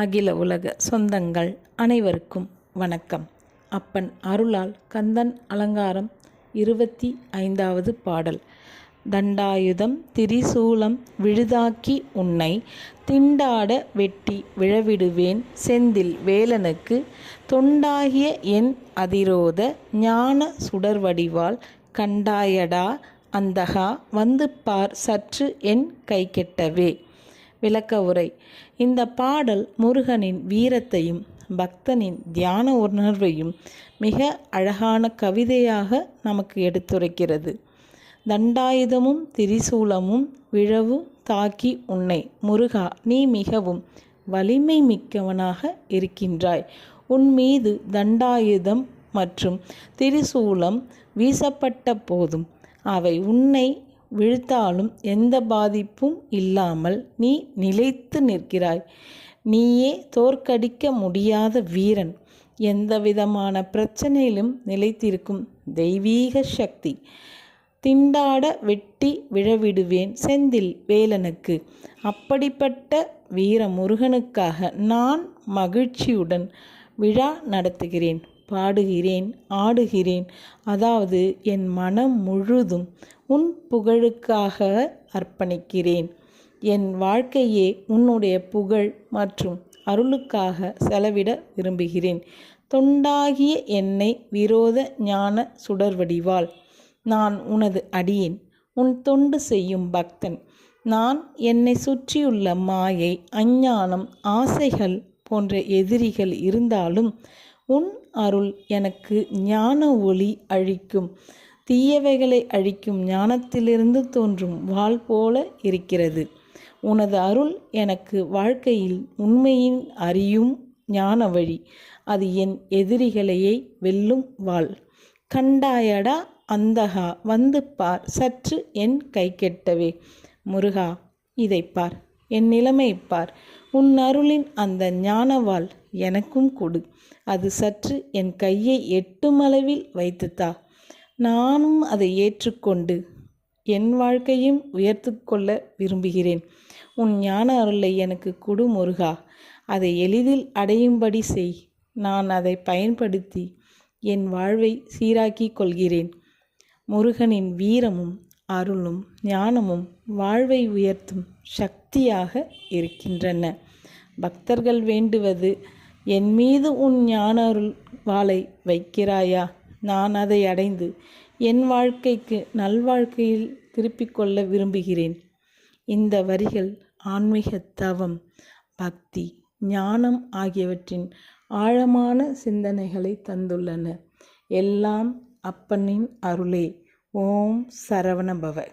அகில உலக சொந்தங்கள் அனைவருக்கும் வணக்கம். அப்பன் அருளால் கந்தன் அலங்காரம் இருபத்தி ஐந்தாவது பாடல். தண்டாயுதம் திரிசூலம் விழுதாக்கி உன்னை திண்டாட வெட்டி விழவிடுவேன் செந்தில் வேலனுக்கு. தொண்டாகிய என் அதிரோத ஞான சுடர்வடிவால் கண்டாயடா அந்தகா வந்து பார் சற்று என் கைகெட்டவே. கெட்டவே விளக்க உரை. இந்த பாடல் முருகனின் வீரத்தையும் பக்தனின் தியான உணர்வையும் மிக அழகான கவிதையாக நமக்கு எடுத்துரைக்கிறது. தண்டாயுதமும் திரிசூலமும் விழவு தாக்கி உன்னை முருகா நீ மிகவும் வலிமை மிக்கவனாக இருக்கின்றாய். உன் மீது தண்டாயுதம் மற்றும் திரிசூலம் வீசப்பட்ட போதும் அவை உன்னை விழுத்தாலும் எந்த பாதிப்பும் இல்லாமல் நீ நிலைத்து நிற்கிறாய். நீயே தோற்கடிக்க முடியாத வீரன். எந்த விதமான பிரச்சனையிலும் நிலைத்திருக்கும் தெய்வீக சக்தி. திண்டாட வெட்டி விழவிடுவேன் செந்தில் வேலனுக்கு. அப்படிப்பட்ட வீர முருகனுக்காக நான் மகிழ்ச்சியுடன் விழா நடத்துகிறேன். பாடுகிறேன் ஆடுகிறேன். அதாவது என் மனம் முழுதும் உன் புகழுக்காக அர்ப்பணிக்கிறேன். என் வாழ்க்கையே உன்னுடைய புகழ் மற்றும் அருளுக்காக செலவிட விரும்புகிறேன். தொண்டாகிய என்னை விரோத ஞான சுடர்வடிவால் நான் உனது அடியேன். உன் தொண்டு செய்யும் பக்தன். நான் என்னை சுற்றியுள்ள மாயை அஞ்ஞானம் ஆசைகள் போன்ற எதிரிகள் இருந்தாலும் உன் அருள் எனக்கு ஞான ஒளி அழிக்கும் தீயவைகளை அழிக்கும் ஞானத்திலிருந்து தோன்றும் வாள் போல இருக்கிறது. உனது அருள் எனக்கு வாழ்க்கையில் உண்மையின் அறியும் ஞான வழி. அது என் எதிரிகளையே வெல்லும் வாள் கண்டாயடா அந்தகா வந்து பார். சற்று என் கை கெட்டவே. முருகா இதை பார். என் நிலைமை பார். உன் அருளின் அந்த ஞானவாள் எனக்கும் கொடு. அது சற்று என் கையை எட்டும் அளவில் வைத்துத்தா. நானும் அதை ஏற்றுக்கொண்டு என் வாழ்க்கையும் உயர்த்து கொள்ள விரும்புகிறேன். உன் ஞான அருளை எனக்கு கொடு முருகா. அதை எளிதில் அடையும்படி செய். நான் அதை பயன்படுத்தி என் வாழ்வை சீராக்கிக் கொள்கிறேன். முருகனின் வீரமும் அருளும் ஞானமும் வாழ்வை உயர்த்தும் சக்தியாக இருக்கின்றன. பக்தர்கள் வேண்டுவது என் மீது உன் ஞான அருள் வாளை வைக்கிறாயா? நான் அதை அடைந்து என் வாழ்க்கைக்கு நல்வாழ்க்கையில் திருப்பிக் கொள்ள விரும்புகிறேன். இந்த வரிகள் ஆன்மீக தவம் பக்தி ஞானம் ஆகியவற்றின் ஆழமான சிந்தனைகளை தந்துள்ளன. எல்லாம் அப்பனின் அருளே. ஓம் சரவணபவ.